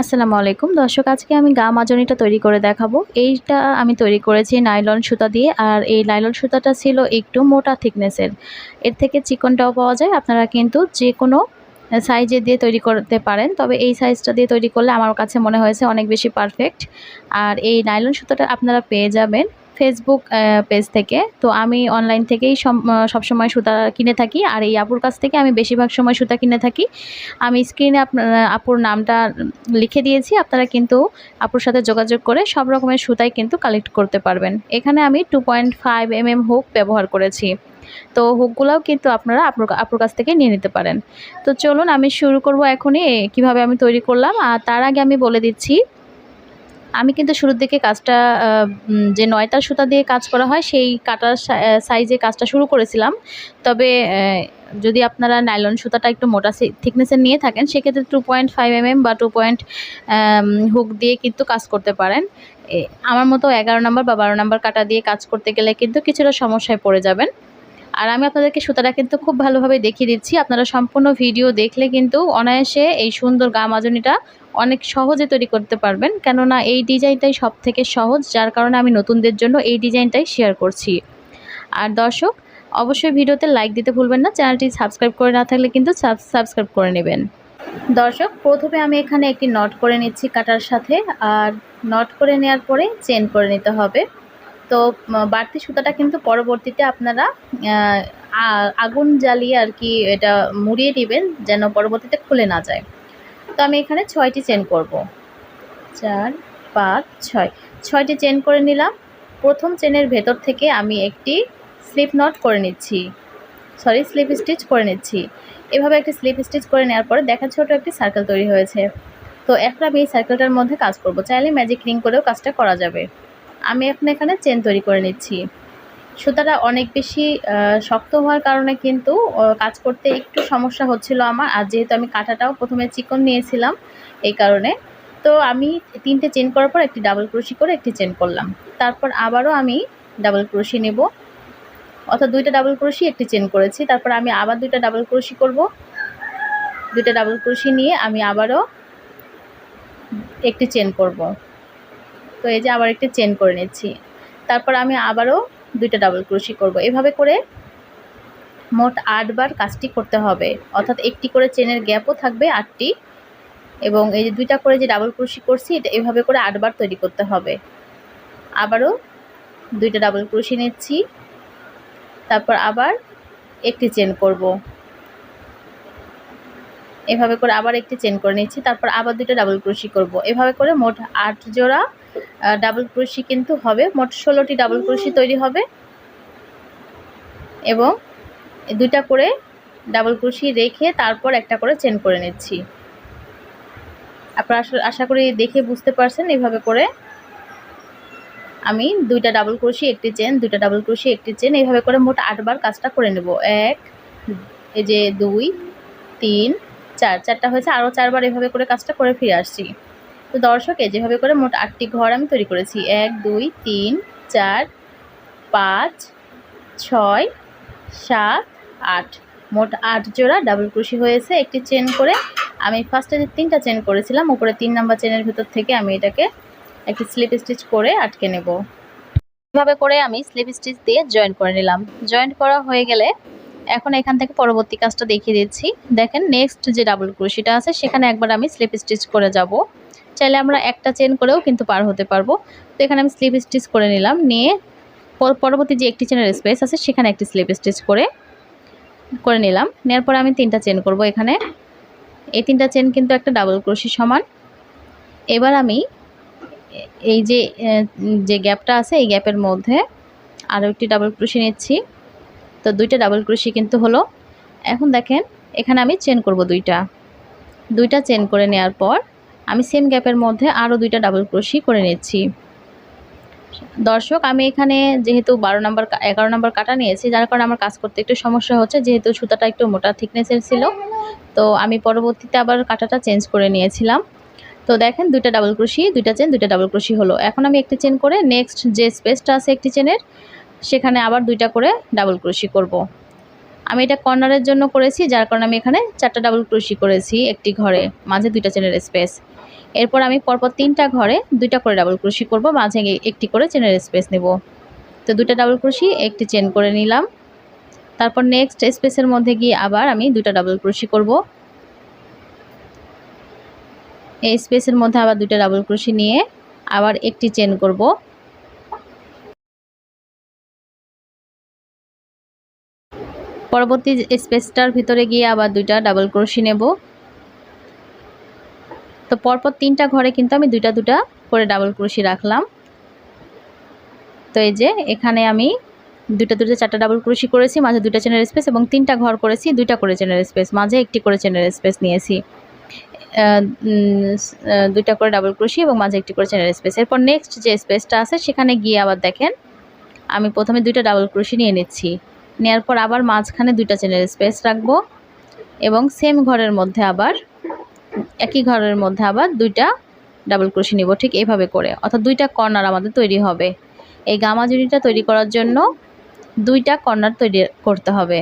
আসসালামু আলাইকুম। দর্শক, আজকে আমি গা মাজনিটা তৈরি করে দেখাবো। এইটা আমি তৈরি করেছি নাইলন সুতা দিয়ে, আর এই নাইলন সুতাটা ছিল একটু মোটা থিকনেসের। এর থেকে চিকনটাও পাওয়া যায়। আপনারা কিন্তু যে কোনো সাইজে দিয়ে তৈরি করতে পারেন, তবে এই সাইজটা দিয়ে তৈরি করলে আমার কাছে মনে হয়েছে অনেক বেশি পারফেক্ট। আর এই নাইলন সুতাটা আপনারা পেয়ে যাবেন। ফেসবুক পেজ থেকে। তো আমি অনলাইন থেকেই সব সবসময় সুতা কিনে থাকি। আর এই আপুর কাছ থেকে আমি বেশিরভাগ সময় সুতা কিনে থাকি। আমি স্ক্রিনে আপনার আপুর নামটা লিখে দিয়েছি। আপনারা কিন্তু আপুর সাথে যোগাযোগ করে সব রকমের সুতাই কিন্তু কালেক্ট করতে পারবেন। এখানে আমি two point five M M hook ব্যবহার করেছি। তো হুকগুলোও কিন্তু আপনারা আপুর আপুর কাছ থেকে নিয়ে নিতে পারেন। তো চলুন আমি শুরু করব এখনই কীভাবে আমি তৈরি করলাম। আর তার আগে আমি বলে দিচ্ছি আমি কিন্তু শুরুর দিকে কাজটা যে নয়টা সুতা দিয়ে কাজ করা হয়, সেই কাটার সাইজে কাজটা শুরু করেছিলাম। তবে যদি আপনারা নাইলন সুতাটা একটু মোটা থিকনেসের নিয়ে থাকেন, সেক্ষেত্রে টু পয়েন্ট ফাইভ এমএম বা টু পয়েন্ট হুক দিয়ে কিন্তু কাজ করতে পারেন। আমার মতো এগারো নম্বর বা বারো নম্বর কাটা দিয়ে কাজ করতে গেলে কিন্তু কিছুটা সমস্যায় পড়ে যাবেন। আর আমি আপনাদেরকে সুতাটা কিন্তু খুব ভালোভাবে দেখিয়ে দিচ্ছি। আপনারা সম্পূর্ণ ভিডিও দেখলে কিন্তু অনায়াসে এই সুন্দর গা মাজনিটা অনেক সহজে তৈরি করতে পারবেন। কেননা এই ডিজাইনটাই সব থেকে সহজ, যার কারণে আমি নতুনদের জন্য এই ডিজাইনটাই শেয়ার করছি। আর দর্শক, অবশ্যই ভিডিওতে লাইক দিতে ভুলবেন না, চ্যানেলটি সাবস্ক্রাইব করে না থাকলে কিন্তু সাবস্ক্রাইব করে নেবেন। দর্শক, প্রথমে আমি এখানে একটি নট করে নিচ্ছি কাটার সাথে, আর নট করে নেওয়ার পরে চেন করে নিতে হবে। তো বাড়তি সুতাটা কিন্তু পরবর্তীতে আপনারা আগুন জ্বালিয়ে আর কি এটা মুড়িয়ে নেবেন, যেন পরবর্তীতে খুলে না যায়। তো আমি এখানে ছয়টি চেন করব। চার, পাঁচ, ছয়। ছয়টি চেন করে নিলাম। প্রথম চেনের ভেতর থেকে আমি একটি স্লিপ নট করে নিচ্ছি। সরি স্লিপ স্টিচ করে নিচ্ছি। এভাবে একটি স্লিপ স্টিচ করে নেওয়ার পরে দেখা ছোটো একটি সার্কেল তৈরি হয়েছে। তো এখন আমি এই সার্কেলটার মধ্যে কাজ করব। চাইলে ম্যাজিক রিং করেও কাজটা করা যাবে। আমি এখন এখানে চেন তৈরি করে নিচ্ছি। সুতাটা অনেক বেশি শক্ত হওয়ার কারণে কিন্তু কাজ করতে একটু সমস্যা হচ্ছিল আমার। আর যেহেতু আমি কাঁটাটাও প্রথমে চিকন নিয়েছিলাম এই কারণে, তো আমি তিনটে চেন করার পর একটি ডাবল ক্রোশি করে একটি চেন করলাম। তারপর আবারও আমি ডাবল ক্রোশি নেব। অর্থাৎ দুইটা ডাবল ক্রোশি একটি চেন করেছি। তারপর আমি আবার দুইটা ডাবল ক্রোশি করব। দুইটা ডাবল ক্রোশি নিয়ে আমি আবারও একটি চেন করব। তো এই যে আবার একটি চেন করে নিচ্ছি। তারপর আমি আবারও দুইটা ডাবল ক্রোশি করব। এভাবে করে মোট আটবার কাজটি করতে হবে। অর্থাৎ একটি করে চেনের গ্যাপও থাকবে আটটি এবং এই যে দুইটা করে যে ডাবল ক্রোশি করছি, এটা এভাবে করে আটবার তৈরি করতে হবে। আবারও দুইটা ডাবল ক্রোশি নিচ্ছি, তারপর আবার একটি চেন করব। এভাবে করে আবার একটি চেন করে নিচ্ছি, তারপর আবার দুইটা ডাবল ক্রোশি করব। এভাবে করে মোট আট জোড়া ডাবল ক্রোশি কিন্তু হবে। মোট ষোলোটি ডাবল ক্রোশি তৈরি হবে। এবং দুইটা করে ডাবল ক্রোশি রেখে তারপর একটা করে চেন করে নিচ্ছি। আপনারা আশা করি দেখে বুঝতে পারছেন এভাবে করে। আমি দুইটা ডাবল ক্রোশি একটি চেন, দুইটা ডাবল ক্রোশি একটি চেন এইভাবে করে মোট আটবার কাজটা করে নেব। এক, এই যে দুই, তিন, চার, চারটা হয়েছে। আরও চারবার এভাবে করে কাজটা করে ফিরে আসছি। তো দর্শকে, যেভাবে করে মোট আটটি ঘর আমি তৈরি করেছি, এক, দুই, তিন, চার, পাঁচ, ছয়, সাত, আট। মোট আট জোড়া ডাবল ক্রুশি হয়েছে, একটি চেন করে। আমি ফার্স্টে যে তিনটা চেন করেছিলাম, উপরে তিন নাম্বার চেনের ভেতর থেকে আমি এটাকে একটি স্লিপ স্টিচ করে আটকে নেব। এভাবে করে আমি স্লিপ স্টিচ দিয়ে জয়েন করে নিলাম। জয়েন্ট করা হয়ে গেলে এখন এখান থেকে পরবর্তী কাজটা দেখিয়ে দিচ্ছি। দেখেন নেক্সট যে ডাবল ক্রুশিটা আছে, সেখানে একবার আমি স্লিপ স্টিচ করে যাব। চাইলে আমরা একটা চেন করেও কিন্তু পার হতে পারব। তো এখানে আমি স্লিপ স্টিচ করে নিলাম, নিয়ে পরবর্তী যে একটি চেনের স্পেস আছে, সেখানে একটি স্লিপ স্টিচ করে করে নিলাম। নেওয়ার পরে আমি তিনটা চেন করব এখানে। এই তিনটা চেন কিন্তু একটা ডাবল ক্রোশি সমান। এবার আমি এই যে যে গ্যাপটা আছে, এই গ্যাপের মধ্যে আরও একটি ডাবল ক্রোশি নিচ্ছি। তো দুইটা ডাবল ক্রোশি কিন্তু হলো। এখন দেখেন, এখানে আমি চেন করব দুইটা। দুইটা চেন করে নেওয়ার পর আমি সেম গ্যাপের মধ্যে আরও দুইটা ডাবল ক্রোশি করে নিচ্ছি। দর্শক, আমি এখানে যেহেতু বারো নম্বর এগারো নম্বর কাটা নিয়েছি, যার কারণে আমার কাজ করতে একটু সমস্যা হচ্ছে, যেহেতু সুতাটা একটু মোটা থিকনেসের ছিল। তো আমি পরবর্তীতে আবার কাটাটা চেঞ্জ করে নিয়েছিলাম। তো দেখেন, দুইটা ডাবল ক্রোশি দুইটা চেন দুইটা ডাবল ক্রোশি হলো। এখন আমি একটি চেন করে নেক্সট যে স্পেসটা আছে একটি চেনের সেখানে আবার দুইটা করে ডাবল ক্রোশি করব। আমি এটা কর্নারের জন্য করেছি, যার কারণে আমি এখানে চারটা ডাবল ক্রোশি করেছি একটি ঘরে, মাঝে দুইটা চেনের স্পেস এরপর আমি পরপর তিনটা ঘরে দুইটা করে ডাবল ক্রোশি করব, মাঝে একটি করে চেনের স্পেস নেব। তো দুটা ডাবল ক্রোশি একটি চেন করে নিলাম। তারপর নেক্সট স্পেসের মধ্যে গিয়ে আবার আমি দুটা ডাবল ক্রোশি করব। এই স্পেসের মধ্যে আবার দুটা ডাবল ক্রোশি নিয়ে আবার একটি চেন করব। পরবর্তী স্পেসটার ভিতরে গিয়ে আবার দুইটা ডাবল ক্রোশি নেব। তো পরপর তিনটা ঘরে কিন্তু আমি দুইটা দুটা করে ডাবল ক্রোশি রাখলাম। তো এই যে এখানে আমি দুটা দুটো চারটা ডাবল ক্রোশি করেছি, মাঝে দুটা চেনের স্পেস এবং তিনটা ঘর করেছি, দুইটা করে চেনের স্পেস মাঝে একটি করে চেনের স্পেস নিয়েছি। দুইটা করে ডাবল ক্রোশি এবং মাঝে একটি করে চেনের স্পেস এরপর নেক্সট যে স্পেসটা আছে, সেখানে গিয়ে আবার দেখেন, আমি প্রথমে দুইটা ডাবল ক্রোশি নিয়ে নিচ্ছি। নেওয়ার পর আবার মাঝখানে দুইটা চেনের স্পেস রাখব এবং সেম ঘরের মধ্যে আবার একই ঘরের মধ্যে আবার দুইটা ডাবল ক্রোশি নিব, ঠিক এইভাবে করে। অর্থাৎ দুইটা কর্নার আমাদের তৈরি হবে। এই গামা জুড়িটা তৈরি করার জন্য দুইটা কর্নার তৈরি করতে হবে।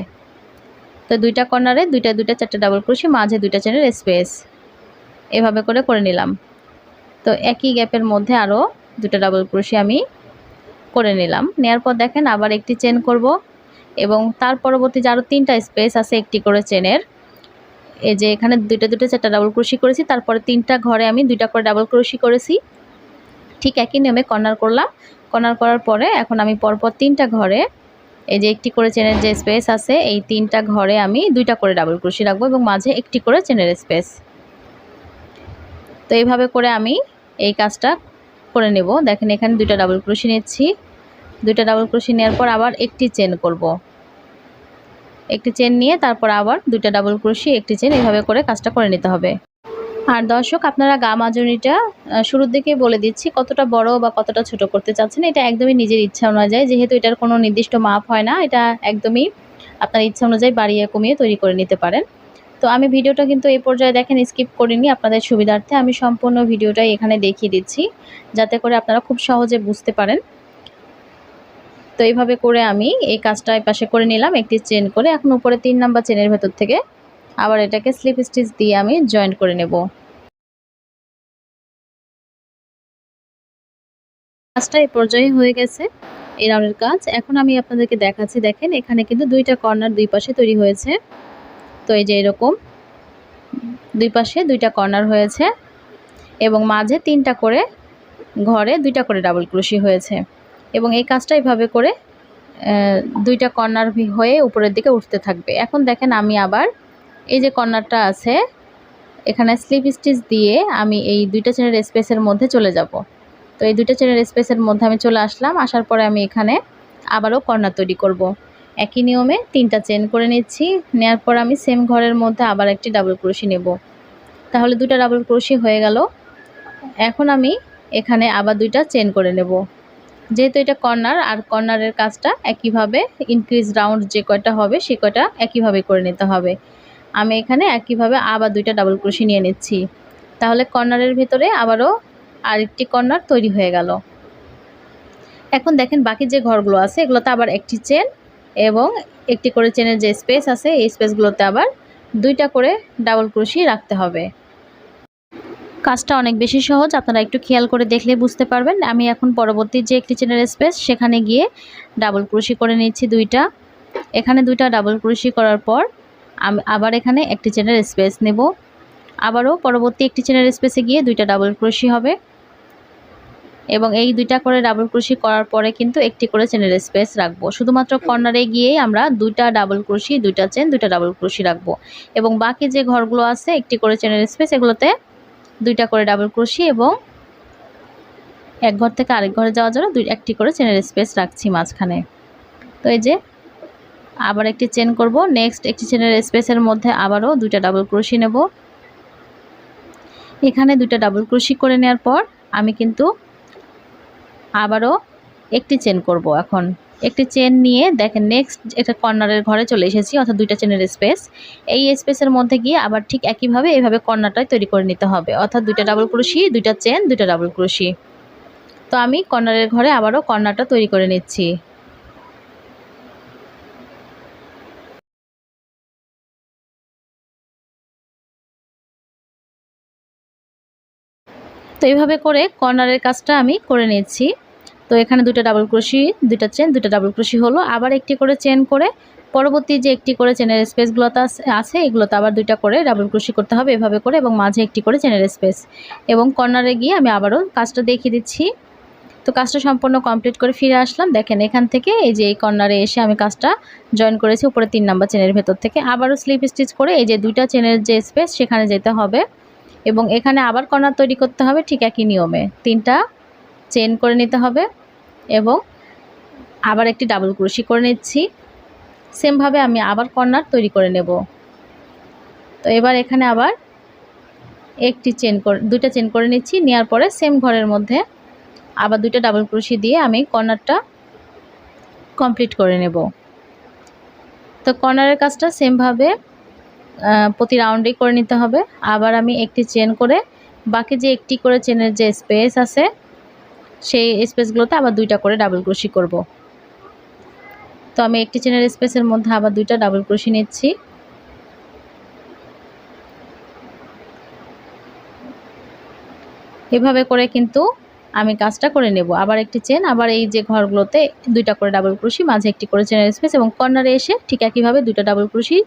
তো দুইটা কর্নারে দুইটা দুইটা, চারটে ডাবল ক্রোশি মাঝে দুইটা চেনের স্পেস এভাবে করে করে নিলাম। তো একই গ্যাপের মধ্যে আরও দুটো ডাবল ক্রোশি আমি করে নিলাম। নেওয়ার পর দেখেন আবার একটি চেন করব এবং তার পরবর্তী যে আরও তিনটা স্পেস আছে একটি করে চেনের এই যে এখানে দুইটা দুটো চারটা ডাবল ক্রোশি করেছি, তারপরে তিনটা ঘরে আমি দুইটা করে ডাবল ক্রোশি করেছি। ঠিক একই নিয়মে কর্নার করলাম। কর্নার করার পরে এখন আমি পরপর তিনটা ঘরে এই যে একটি করে চেনের যে স্পেস আছে, এই তিনটা ঘরে আমি দুইটা করে ডাবল ক্রোশি রাখব এবং মাঝে একটি করে চেনের স্পেস তো এইভাবে করে আমি এই কাজটা করে নেব। দেখেন এখানে দুইটা ডাবল ক্রোশি নিচ্ছি। দুইটা ডাবল ক্রোশি নেওয়ার পর আবার একটি চেন করব। একটি চেন নিয়ে তারপর আবার দুইটা ডাবল ক্রোশি একটি চেন এইভাবে করে কাজটা করে নিতে হবে। আর দর্শক, আপনারা গা মাজুনিটা শুরুর দিকে বলে দিচ্ছি, কতটা বড় বা কতটা ছোট করতে চাচ্ছেন, এটা একদমই নিজের ইচ্ছা অনুযায়ী, যেহেতু এটার কোনো নির্দিষ্ট মাপ হয় না, এটা একদমই আপনার ইচ্ছা অনুযায়ী বাড়িয়ে কমিয়ে তৈরি করে নিতে পারেন। তো আমি ভিডিওটা কিন্তু এই পর্যায়ে দেখেন স্কিপ করিনি, আপনাদের সুবিধার্থে আমি সম্পূর্ণ ভিডিওটাই এখানে দেখিয়ে দিচ্ছি, যাতে করে আপনারা খুব সহজে বুঝতে পারেন। তো এইভাবে করে আমি এই কাজটা পাশে করে নিলাম, একটি চেন করে। এখন উপরে তিন নাম্বার চেনের ভেতর থেকে আবার এটাকে স্লিপ স্টিচ দিয়ে আমি জয়েন্ট করে নেব। কাজটা এই পর্যায়ে হয়ে গেছে, এই রাউন্ডের কাজ। এখন আমি আপনাদেরকে দেখাচ্ছি, দেখেন এখানে কিন্তু দুইটা কর্নার দুই পাশে তৈরি হয়েছে। তো এই যে এরকম, দুই পাশে দুইটা কর্নার হয়েছে এবং মাঝে তিনটা করে ঘরে দুইটা করে ডাবল ক্রুশি হয়েছে। এবং এই কাজটা এইভাবে করে দুইটা কর্নার হয়ে উপরের দিকে উঠতে থাকবে। এখন দেখেন আমি আবার এই যে কর্নারটা আছে, এখানে স্লিপ স্টিচ দিয়ে আমি এই দুইটা চেনের স্পেসের মধ্যে চলে যাব। তো এই দুইটা চেনের স্পেসের মধ্যে আমি চলে আসলাম, আসার পরে আমি এখানে আবারও কর্নার তৈরি করব। একই নিয়মে তিনটা চেন করে নিচ্ছি নেওয়ার পর আমি সেম ঘরের মধ্যে আবার একটি ডাবল ক্রোশি নেব। তাহলে দুটা ডাবল ক্রোশি হয়ে গেল। এখন আমি এখানে আবার দুইটা চেন করে নেব। যেহেতু এটা কর্নার, আর কর্নারের কাজটা একইভাবে ইনক্রিজ রাউন্ড যে কয়টা হবে, সে কয়টা একইভাবে করে নিতে হবে। আমি এখানে একইভাবে আবার দুইটা ডাবল ক্রোশি নিয়ে নিচ্ছি। তাহলে কর্নারের ভিতরে আবারও আরেকটি কর্নার তৈরি হয়ে গেল। এখন দেখেন বাকি যে ঘরগুলো আছে, এগুলোতে আবার একটি চেন এবং একটি করে চেনের যে স্পেস আছে, এই স্পেসগুলোতে আবার দুইটা করে ডাবল ক্রোশি রাখতে হবে। কাজটা অনেক বেশি সহজ, আপনারা একটু খেয়াল করে দেখলে বুঝতে পারবেন। আমি এখন পরবর্তী যে একটি চেনের স্পেস সেখানে গিয়ে ডাবল ক্রোশি করে নিচ্ছি দুইটা। এখানে দুইটা ডাবল ক্রোশি করার পর আমি আবার এখানে একটি চেনের স্পেস নেব। আবারও পরবর্তী একটি চেনের স্পেসে গিয়ে দুইটা ডাবল ক্রোশি হবে। এবং এই দুইটা করে ডাবল ক্রোশি করার পরে কিন্তু একটি করে চেনের স্পেস রাখব। শুধুমাত্র কর্নারে গিয়েই আমরা দুইটা ডাবল ক্রোশি দুইটা চেন দুইটা ডাবল ক্রোশি রাখব। এবং বাকি যে ঘরগুলো আছে, একটি করে চেনের স্পেস এগুলোতে দুইটা করে ডাবল ক্রোশি এবং এক ঘর থেকে আরেক ঘরে যাওয়ার জন্য দুই, একটি করে চেনের স্পেস রাখছি মাঝখানে। তো এই যে আবার একটি চেন করব নেক্সট একটি চেনের স্পেসের মধ্যে আবারও দুইটা ডাবল ক্রোশি নেব। এখানে দুইটা ডাবল ক্রোশি করে নেওয়ার পর আমি কিন্তু আবারও একটি চেন করব এখন। একটি চেন নিয়ে দেখেন নেক্সট একটা কর্নারের ঘরে চলে এসেছি, অর্থাৎ দুইটা চেনের স্পেস এই স্পেসের মধ্যে গিয়ে আবার ঠিক একইভাবে এইভাবে কর্নারটাই তৈরি করে নিতে হবে, অর্থাৎ দুইটা ডাবল ক্রুশি দুইটা চেন দুইটা ডাবল ক্রুশি তো আমি কর্নারের ঘরে আবারও কর্নারটা তৈরি করে নিচ্ছি। তো এইভাবে করে কর্নারের কাজটা আমি করে নিচ্ছি। তো এখানে দুটো ডাবল ক্রোশি দুটো চেন দুটো ডাবল ক্রোশি হলো। আবার একটি করে চেন করে, পরবর্তী যে একটি করে চেনের স্পেসগুলোতে আছে এগুলোতে আবার দুইটা করে ডাবল ক্রোশি করতে হবে এভাবে করে এবং মাঝে একটি করে চেনের স্পেস এবং কর্নারে গিয়ে আমি আবারও কাজটা দেখিয়ে দিচ্ছি। তো কাজটা সম্পূর্ণ কমপ্লিট করে ফিরে আসলাম। দেখেন, এখান থেকে এই যে এই কর্নারে এসে আমি কাজটা জয়েন করেছি উপরে তিন নাম্বার চেনের ভেতর থেকে। আবারও স্লিপ স্টিচ করে এই যে দুইটা চেনের যে স্পেস সেখানে যেতে হবে। এবং এখানে আবার কর্নার তৈরি করতে হবে ঠিক একই নিয়মে। তিনটা চেন করে নিতে হবে এবং আবার একটি ডাবল ক্রোশি করে নিচ্ছি। সেমভাবে আমি আবার কর্নার তৈরি করে নেব। তো এবার এখানে আবার একটি চেন করে, দুইটা চেন করে নিচ্ছি। নেওয়ার পরে সেম ঘরের মধ্যে আবার দুইটা ডাবল ক্রোশি দিয়ে আমি কর্নারটা কমপ্লিট করে নেব। তো কর্নারের কাজটা সেমভাবে প্রতি রাউন্ডেই করে নিতে হবে। আবার আমি একটি চেন করে বাকি যে একটি করে চেনের যে স্পেস আছে সেই স্পেসগুলোতে আবার দুইটা করে ডাবল ক্রোশি করব। তো আমি একটি চেনের স্পেসের মধ্যে আবার দুইটা ডাবল ক্রোশি নিচ্ছি। এভাবে করে কিন্তু আমি কাজটা করে নেব। আবার একটি চেন আবার এই যে ঘরগুলোতে দুইটা করে ডাবল ক্রোশি মাঝে একটি করে চেনের স্পেস এবং কর্নারে এসে ঠিক একইভাবে দুইটা ডাবল ক্রোশি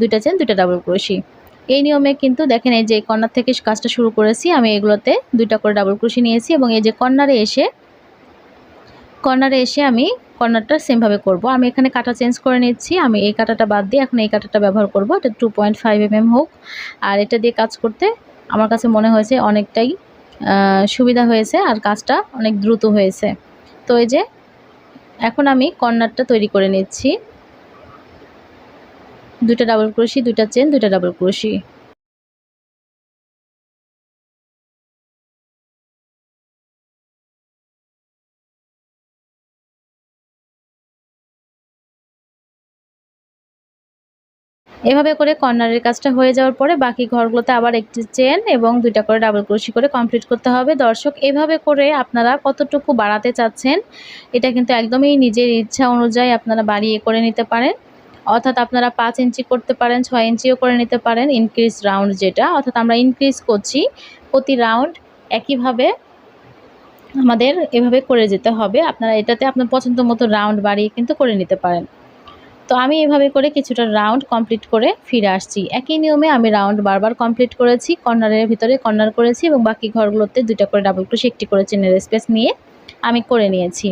দুইটা চেন দুইটা ডাবল ক্রোশি এই নিয়মে কিন্তু দেখেন এই যে কর্নার থেকে কাজটা শুরু করেছি, আমি এগুলোতে দুইটা করে ডাবল ক্রোশি নিয়েছি এবং এই যে কর্নারে এসে কর্নারে এসে আমি কর্নারটা সেমভাবে করব। আমি এখানে কাটা চেঞ্জ করে নিচ্ছি, আমি এই কাটাটা বাদ দিয়ে এখন এই কাটাটা ব্যবহার করব। এটা টু পয়েন্ট ফাইভ এম হোক, আর এটা দিয়ে কাজ করতে আমার কাছে মনে হয়েছে অনেকটাই সুবিধা হয়েছে আর কাজটা অনেক দ্রুত হয়েছে। তো এই যে, এখন আমি কর্নারটা তৈরি করে নিচ্ছি। দুটা ডাবল ক্রোশি দুটা চেন দুটা ডাবল ক্রোশি এভাবে করে কর্নারের কাজটা হয়ে যাওয়ার পরে বাকি ঘরগুলোতে আবার একটি চেন এবং দুইটা করে ডাবল ক্রোশি করে কমপ্লিট করতে হবে। দর্শক, এভাবে করে আপনারা কতটুকু বাড়াতে চাচ্ছেন, এটা কিন্তু একদমই নিজের ইচ্ছা অনুযায়ী আপনারা বাড়িয়ে করে নিতে পারেন। অর্থাৎ আপনারা পাঁচ ইঞ্চি করতে পারেন, ছয় ইঞ্চিও করে নিতে পারেন ইনক্রিজ রাউন্ড যেটা। অর্থাৎ আমরা ইনক্রিজ করছি, প্রতি রাউন্ড একইভাবে আমাদের এভাবে করে যেতে হবে। আপনারা এটাতে আপনার পছন্দ মতো রাউন্ড বাড়িয়ে কিন্তু করে নিতে পারেন। তো আমি এভাবে করে কিছুটা রাউন্ড কমপ্লিট করে ফিরে আসছি। একই নিয়মে আমি রাউন্ড বারবার কমপ্লিট করেছি কর্নারের ভিতরে কর্নার করেছি এবং বাকি ঘরগুলোতে দুইটা করে ডাবল ক্রোশি একটি করে চেনের স্পেস নিয়ে আমি করে নিয়েছি।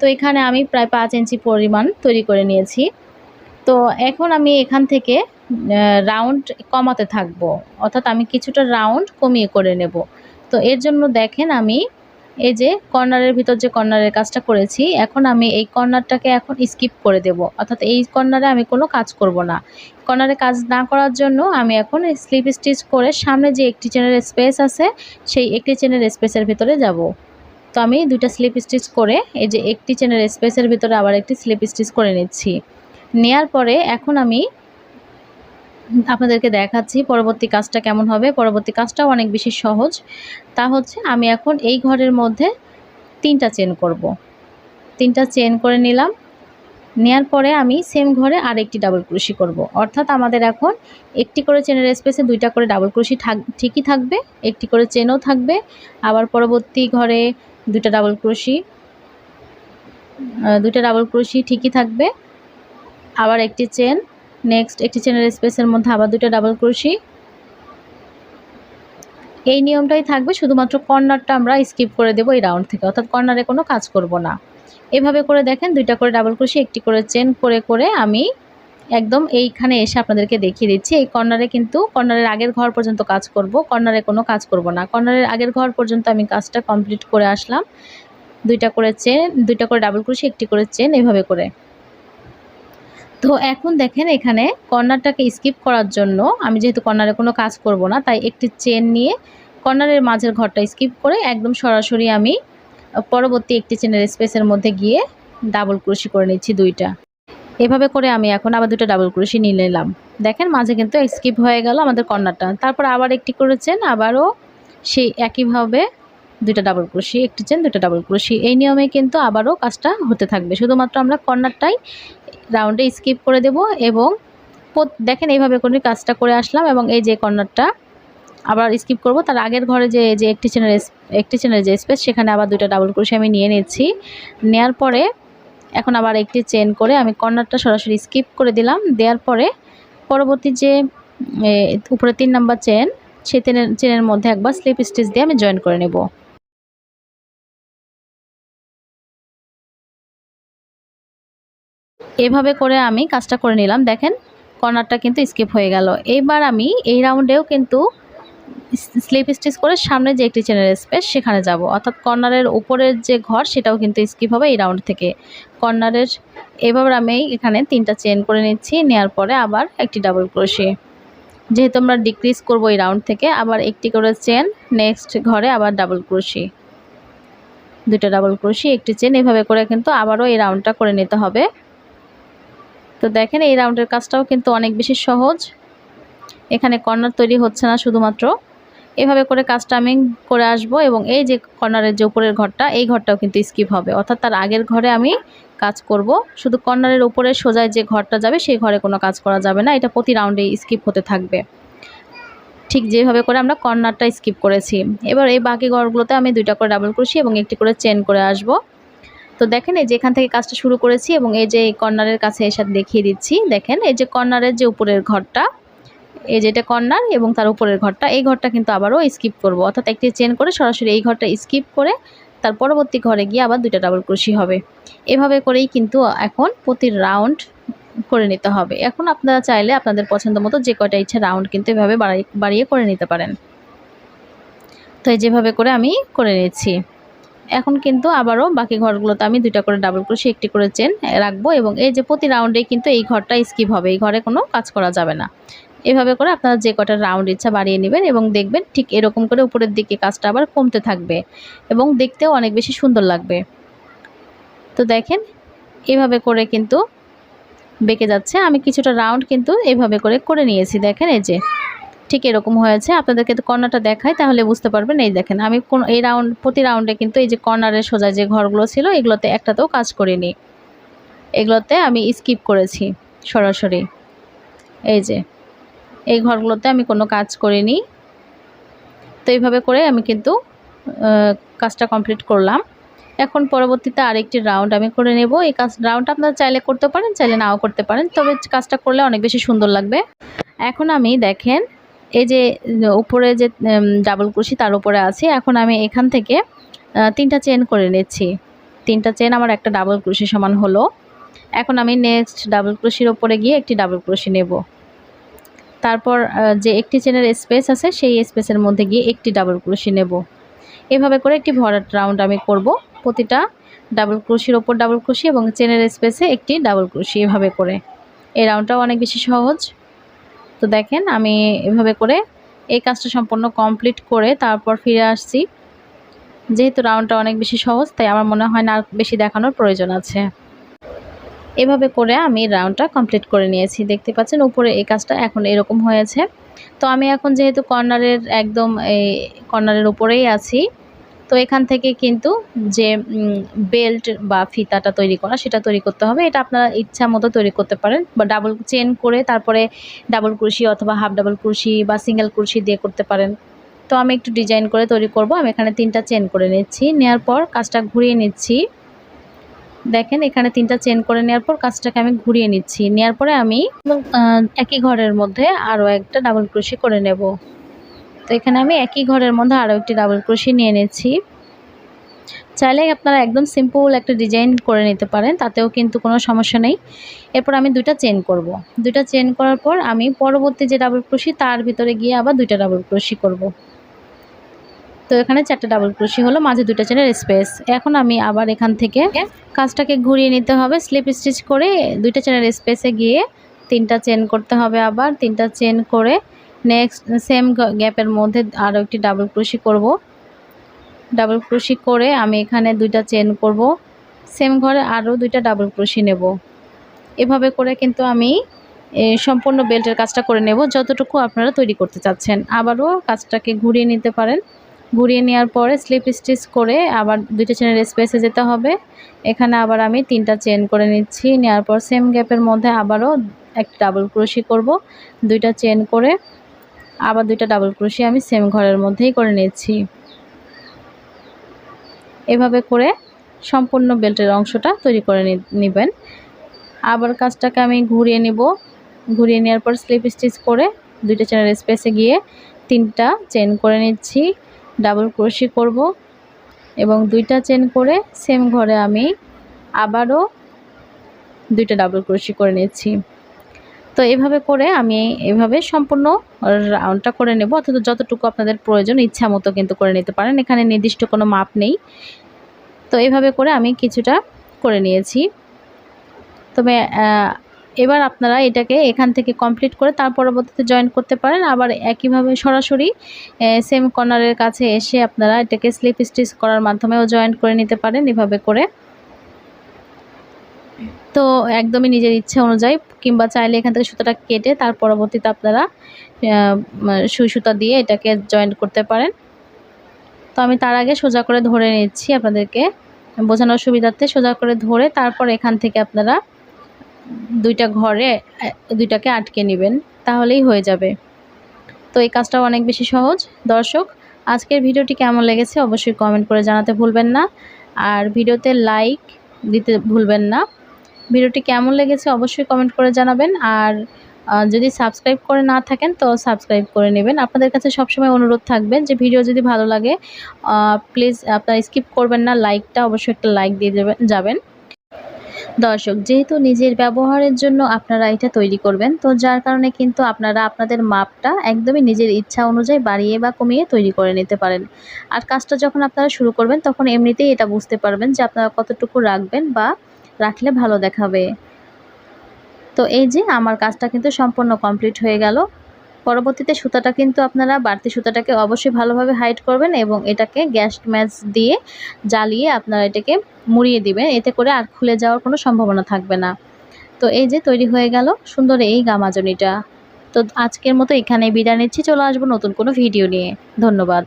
তো এখানে আমি প্রায় পাঁচ ইঞ্চি পরিমাণ তৈরি করে নিয়েছি। তো এখন আমি এখান থেকে রাউন্ড কমাতে থাকব। অর্থাৎ আমি কিছুটা রাউন্ড কমিয়ে করে নেব। তো এর জন্য দেখেন আমি এই যে কর্নারের ভিতর যে কর্নারের কাজটা করেছি, এখন আমি এই কর্নারটাকে এখন স্কিপ করে দেব। অর্থাৎ এই কর্নারে আমি কোনো কাজ করব না। কর্নারে কাজ না করার জন্য আমি এখন স্লিপ স্টিচ করে সামনে যে একটি চেনের স্পেস আছে, সেই একটি চেনের স্পেসের ভিতরে যাব। তো আমি দুইটা স্লিপ স্টিচ করে এই যে একটি চেনের স্পেসের ভিতরে আবার একটি স্লিপ স্টিচ করে নিচ্ছি। নেয়ার পরে এখন আমি আপনাদেরকে দেখাচ্ছি পরবর্তী কাজটা কেমন হবে। পরবর্তী কাজটাও অনেক বেশি সহজ। তা হচ্ছে আমি এখন এই ঘরের মধ্যে তিনটা চেন করব। তিনটা চেন করে নিলাম। নেয়ার পরে আমি সেম ঘরে আর একটি ডাবল ক্রুশি করব। অর্থাৎ আমাদের এখন একটি করে চেনের স্পেসে দুইটা করে ডাবল ক্রুশি ঠিকই থাকবে, একটি করে চেনও থাকবে। আবার পরবর্তী ঘরে দুইটা ডাবল ক্রুশি দুইটা ডাবল ক্রুশি ঠিকই থাকবে। আবার একটি চেন নেক্সট একটি চেনের স্পেসের মধ্যে আবার দুটো ডাবল ক্রোশি এই নিয়মটাই থাকবে, শুধুমাত্র কর্নারটা আমরা স্কিপ করে দেবো এই রাউন্ড থেকে, অর্থাৎ কর্নারে কোনো কাজ করব না। এভাবে করে দেখেন, দুইটা করে ডাবল ক্রোশি একটি করে চেন করে করে আমি একদম এইখানে এসে আপনাদেরকে দেখিয়ে দিচ্ছি। এই কর্নারে কিন্তু কর্নারের আগের ঘর পর্যন্ত কাজ করব কর্নারে কোনো কাজ করব না। কর্নারের আগের ঘর পর্যন্ত আমি কাজটা কমপ্লিট করে আসলাম। দুইটা করে চেন দুইটা করে ডাবল ক্রোশি একটি করে চেন এভাবে করে। তো এখন দেখেন এখানে কর্নারটাকে স্কিপ করার জন্য আমি যেহেতু কর্নারে কোনো কাজ করব না, তাই একটি চেন নিয়ে কর্নারের মাঝের ঘরটা স্কিপ করে একদম সরাসরি আমি পরবর্তী একটি চেনের স্পেসের মধ্যে গিয়ে ডাবল ক্রুশি করে নিচ্ছি দুইটা। এভাবে করে আমি এখন আবার দুটো ডাবল ক্রুশি নিয়ে নিলাম। দেখেন মাঝে কিন্তু স্কিপ হয়ে গেল আমাদের কর্নারটা। তারপর আবার একটি করেছেন আবারও সেই একইভাবে দুইটা ডাবল ক্রুশি একটি চেন দুটো ডাবল ক্রুশি এই নিয়মে কিন্তু আবারও কাজটা হতে থাকবে। শুধুমাত্র আমরা কর্নারটাই রাউন্ডে স্কিপ করে দেব এবং দেখেন এইভাবে করে কাজটা করে আসলাম এবং এই যে কর্নারটা আবার স্কিপ করব। তার আগের ঘরে যে যে একটি চেনের একটি চেনের যে স্পেস সেখানে আবার দুইটা ডাবল ক্রোশি আমি নিয়ে নিচ্ছি। নেয়ার পরে এখন আবার একটি চেন করে আমি কর্নারটা সরাসরি স্কিপ করে দিলাম। দেওয়ার পরে পরবর্তী যে উপরে তিন নাম্বার চেন চেনের চেনের মধ্যে একবার স্লিপ স্টিচ দিয়ে আমি জয়েন করে নেব। এভাবে করে আমি কাজটা করে নিলাম। দেখেন, কর্নারটা কিন্তু স্কিপ হয়ে গেল। এইবার আমি এই রাউন্ডেও কিন্তু স্লিপ স্টিচ করে সামনে যে একটি চেনের স্পেস সেখানে যাব। অর্থাৎ কর্নারের উপরের যে ঘর সেটাও কিন্তু স্কিপ হবে এই রাউন্ড থেকে। কর্নারের, এভাবে আমি এখানে তিনটা চেন করে নিচ্ছি নেওয়ার পরে আবার একটি ডাবল ক্রোশে। যেহেতু আমরা ডিক্রিজ করব এই রাউন্ড থেকে, আবার একটি করে চেন নেক্সট ঘরে আবার ডাবল ক্রোশি। দুটো ডাবল ক্রোশি, একটি চেন এভাবে করে কিন্তু আবারও এই রাউন্ডটা করে নিতে হবে। তো দেখেন এই রাউন্ডের কাজটাও কিন্তু অনেক বেশি সহজ। এখানে কর্নার তৈরি হচ্ছে না শুধুমাত্র। এভাবে করে কাজটা আমি করে আসব এবং এই যে কর্নারের যে উপরের ঘরটা, এই ঘরটাও কিন্তু স্কিপ হবে। অর্থাৎ তার আগের ঘরে আমি কাজ করব। শুধু কর্নারের উপরে সোজায় যে ঘরটা যাবে, সেই ঘরে কোনো কাজ করা যাবে না। এটা প্রতি রাউন্ডে স্কিপ হতে থাকবে। ঠিক যেভাবে করে আমরা কর্নারটা স্কিপ করেছি। এবার এই বাকি ঘরগুলোতে আমি দুইটা করে ডাবল ক্রোশি এবং একটি করে চেন করে আসব। তো দেখেন, এই যে এখান থেকে কাজটা শুরু করেছি এবং এই যে এই কর্নারের কাছে এসে দেখিয়ে দিচ্ছি। দেখেন, এই যে কর্নারের যে উপরের ঘরটা, এই যেটা কর্নার এবং তার উপরের ঘরটা, এই ঘরটা কিন্তু আবারও স্কিপ করব। অর্থাৎ একটি চেন করে সরাসরি এই ঘরটা স্কিপ করে তার পরবর্তী ঘরে গিয়ে আবার দুইটা ডাবল ক্রোশি হবে। এভাবে করেই কিন্তু এখন প্রতি রাউন্ড করে নিতে হবে। এখন আপনারা চাইলে আপনাদের পছন্দ মতো যে কয়টা ইচ্ছা রাউন্ড কিন্তু এভাবে বাড়িয়ে করে নিতে পারেন। তো এই যেভাবে করে আমি করে নিচ্ছি। এখন কিন্তু আবারও বাকি ঘরগুলোতে আমি দুইটা করে ডাবল ক্রোশি একটি করে চেন রাখব এবং এই যে প্রতি রাউন্ডে কিন্তু এই ঘরটা স্কিপ হবে, এই ঘরে কোনো কাজ করা যাবে না। এভাবে করে আপনারা যে কটা রাউন্ড ইচ্ছা বাড়িয়ে নেবেন এবং দেখবেন ঠিক এরকম করে উপরের দিকে কাজটা আবার কমতে থাকবে এবং দেখতেও অনেক বেশি সুন্দর লাগবে। তো দেখেন, এভাবে করে কিন্তু বেঁকে যাচ্ছে। আমি কিছুটা রাউন্ড কিন্তু এভাবে করে করে নিয়েছি। দেখেন এই যে ঠিক এরকম হয়েছে। আপনাদেরকে কর্নারটা দেখায় তাহলে বুঝতে পারবেন। এই দেখেন, আমি কোন, এই রাউন্ড, প্রতি রাউন্ডে কিন্তু এই যে কর্নারের সোজা যে ঘরগুলো ছিল, এগুলোতে একটাতেও কাজ করিনি। এগুলোতে আমি স্কিপ করেছি সরাসরি। এই যে, এই ঘরগুলোতে আমি কোনো কাজ করিনি। তো এইভাবে করে আমি কিন্তু কাজটা কমপ্লিট করলাম। এখন পরবর্তীতে আরেকটি রাউন্ড আমি করে নেব। এই কাজ, রাউন্ডটা আপনারা চাইলে করতে পারেন, চাইলে নাও করতে পারেন। তবে কাজটা করলে অনেক বেশি সুন্দর লাগবে। এখন আমি দেখেন এই যে উপরে যে ডাবল ক্রুশি তার উপরে আছে। এখন আমি এখান থেকে তিনটা চেন করে নিচ্ছি। তিনটা চেন আমার একটা ডাবল ক্রুশি সমান হলো। এখন আমি নেক্সট ডাবল ক্রুশির ওপরে গিয়ে একটি ডাবল ক্রুশি নেব। তারপর যে একটি চেনের স্পেস আছে, সেই স্পেসের মধ্যে গিয়ে একটি ডাবল ক্রুশি নেব। এভাবে করে একটি ভরাট রাউন্ড আমি করব। প্রতিটা ডাবল ক্রুশির ওপর ডাবল ক্রুশি এবং চেনের স্পেসে একটি ডাবল ক্রুশি এভাবে করে। এই রাউন্ডটাও অনেক বেশি সহজ। তো দেখেন, আমি এভাবে করে এই কাজটা সম্পূর্ণ কমপ্লিট করে তারপর ফিরে আসছি। যেহেতু রাউন্ডটা অনেক বেশি সহজ, তাই আমার মনে হয় না বেশি দেখানোর প্রয়োজন আছে। এভাবে করে আমি রাউন্ডটা কমপ্লিট করে নিয়েছি। দেখতে পাচ্ছেন, উপরে এই কাজটা এখন এরকম হয়েছে। তো আমি এখন যেহেতু কর্নারের একদম এই কর্নারের উপরেই আছি তো এখান থেকে কিন্তু যে বেল্ট বা ফিতাটা তৈরি করা, সেটা তৈরি করতে হবে। এটা আপনারা ইচ্ছা মতো তৈরি করতে পারেন বা ডাবল চেন করে তারপরে ডাবল কুরশি অথবা হাফ ডাবল কুরশি বা সিঙ্গেল কুরশি দিয়ে করতে পারেন। তো আমি একটু ডিজাইন করে তৈরি করব। আমি এখানে তিনটা চেন করে নিচ্ছি। নেওয়ার পর কাজটা ঘুরিয়ে নিচ্ছি। দেখেন এখানে তিনটা চেন করে নেওয়ার পর কাজটাকে আমি ঘুরিয়ে নিচ্ছি। নেওয়ার পরে আমি একই ঘরের মধ্যে আরও একটা ডাবল ক্রোশি করে নেব। তো এখানে আমি একই ঘরের মধ্যে আরও একটি ডাবল ক্রোশি নিয়ে নিচ্ছি চাইলে আপনারা একদম সিম্পল একটা ডিজাইন করে নিতে পারেন, তাতেও কিন্তু কোনো সমস্যা নেই এরপর আমি দুইটা চেন করব। দুইটা চেন করার পর আমি পরবর্তী যে ডাবল ক্রোশি তার ভিতরে গিয়ে আবার দুইটা ডাবল ক্রোশি করব। তো এখানে চারটে ডাবল ক্রোশি হলো, মাঝে দুটো চেনের স্পেস এখন আমি আবার এখান থেকে কাজটাকে ঘুরিয়ে নিতে হবে স্লিপ স্টিচ করে দুইটা চেনের স্পেসে গিয়ে তিনটা চেন করতে হবে আবার, তিনটা চেন করে নেক্সট সেম গ্যাপের মধ্যে আরও একটি ডাবল ক্রোশি করব। ডাবল ক্রোশি করে আমি এখানে দুইটা চেন করব। সেম ঘরে আরও দুইটা ডাবল ক্রোশি নেব। এভাবে করে কিন্তু আমি সম্পূর্ণ বেল্টের কাজটা করে নেব, যতটুকু আপনারা তৈরি করতে চাচ্ছেন। আবারও কাজটাকে ঘুরিয়ে নিতে পারেন। ঘুরিয়ে নেওয়ার পরে স্লিপ স্টিচ করে আবার দুইটা চেনের স্পেসে যেতে হবে। এখানে আবার আমি তিনটা চেন করে নিচ্ছি। নেওয়ার পর সেম গ্যাপের মধ্যে আবারও একটা ডাবল ক্রোশি করব। দুইটা চেন করে আবার দুইটা ডাবল ক্রোশি আমি সেম ঘরের মধ্যেই করে নিয়েছি। এভাবে করে সম্পূর্ণ বেল্টের অংশটা তৈরি করে নেবেন। আবার কাজটাকে আমি ঘুরিয়ে নিব। ঘুরিয়ে নেওয়ার পর স্লিপ স্টিচ করে দুইটা চেনের স্পেসে গিয়ে তিনটা চেন করে নিচ্ছি। ডাবল ক্রোশি করব এবং দুইটা চেন করে সেম ঘরে আমি আবারও দুইটা ডাবল ক্রোশি করে নিচ্ছি। তো এভাবে করে আমি এভাবে সম্পূর্ণ রাউন্ডটা করে নেব। অথবা যতটুকু আপনাদের প্রয়োজন, ইচ্ছা মতো কিন্তু করে নিতে পারেন। এখানে নির্দিষ্ট কোনো মাপ নেই। তো এভাবে করে আমি কিছুটা করে নিয়েছি। তবে এবার আপনারা এটাকে এখান থেকে কমপ্লিট করে তার পরবর্তীতে জয়েন করতে পারেন। আবার একইভাবে সরাসরি সেম কর্নারের কাছে এসে আপনারা এটাকে স্লিপ স্টিচ করার মাধ্যমেও জয়েন করে নিতে পারেন। এভাবে করে তো একদমই নিজের ইচ্ছে অনুযায়ী, কিংবা চাইলে এখান থেকে সুতাটা কেটে তার পরবর্তীতে আপনারা সুই সুতা দিয়ে এটাকে জয়েন্ট করতে পারেন। তো আমি তার আগে সোজা করে ধরে নিচ্ছি আপনাদেরকে। বোঝানোর সুবিধার্থে সোজা করে ধরে তারপর এখান থেকে আপনারা দুইটা ঘরে দুইটাকে আটকে নেবেন, তাহলেই হয়ে যাবে। তো এই কাজটাও অনেক বেশি সহজ। দর্শক, আজকের ভিডিওটি কেমন লেগেছে অবশ্যই কমেন্ট করে জানাতে ভুলবেন না। আর ভিডিওতে লাইক দিতে ভুলবেন না। ভিডিওটি কেমন লেগেছে অবশ্যই কমেন্ট করে জানাবেন। আর যদি সাবস্ক্রাইব করে না থাকেন, তো সাবস্ক্রাইব করে নেবেন। আপনাদের কাছে সবসময় অনুরোধ থাকবে যে ভিডিও যদি ভালো লাগে প্লিজ আপনারা স্কিপ করবেন না লাইকটা অবশ্যই একটা লাইক দিয়ে যাবেন। দর্শক, যেহেতু নিজের ব্যবহারের জন্য আপনারা এটা তৈরি করবেন, তো যার কারণে কিন্তু আপনারা আপনাদের মাপটা একদমই নিজের ইচ্ছা অনুযায়ী বাড়িয়ে বা কমিয়ে তৈরি করে নিতে পারেন। আর কাজটা যখন আপনারা শুরু করবেন, তখন এমনিতেই এটা বুঝতে পারবেন যে আপনারা কতটুকু রাখবেন বা রাখলে ভালো দেখাবে। তো এই যে আমার কাজটা কিন্তু সম্পূর্ণ কমপ্লিট হয়ে গেল। পরবর্তীতে সুতাটা কিন্তু আপনারা বাড়তি সুতাটাকে অবশ্যই ভালোভাবে হাইড করবেন এবং এটাকে গ্যাস ম্যাচ দিয়ে জ্বালিয়ে আপনারা এটাকে মুড়িয়ে দিবেন। এতে করে আর খুলে যাওয়ার কোনো সম্ভাবনা থাকবে না। তো এই যে তৈরি হয়ে গেল সুন্দর এই গামাজনিটা। তো আজকের মতো এখানে বিদায় নিচ্ছি। চলে আসব নতুন কোনো ভিডিও নিয়ে। ধন্যবাদ।